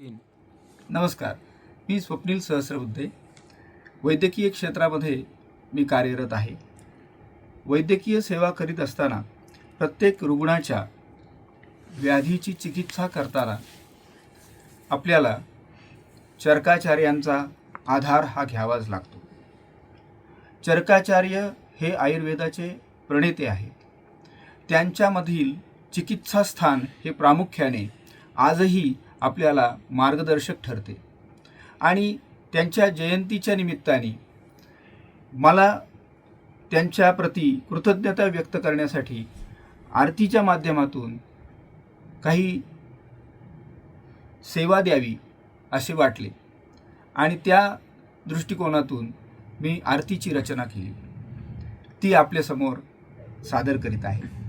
तीन नमस्कार मी स्वप्नील सहस्रबुद्धे. वैद्यकीय क्षेत्रामध्ये मी कार्यरत आहे. वैद्यकीय सेवा करीत असताना प्रत्येक रुग्णाच्या व्याधीची चिकित्सा करताना आपल्याला चरकाचार्यांचा आधार हा घ्यावाच लागतो. चरकाचार्य हे आयुर्वेदाचे प्रणेते आहेत. त्यांच्यामधील चिकित्सास्थान हे प्रामुख्याने आजही आपल्याला मार्गदर्शक ठरते. आणि त्यांच्या जयंतीच्या निमित्ताने मला त्यांच्याप्रती कृतज्ञता व्यक्त करण्यासाठी आरतीच्या माध्यमातून काही सेवा द्यावी असे वाटले. आणि त्या दृष्टिकोनातून मी आरतीची रचना केली. ती आपल्यासमोर सादर करीत आहे.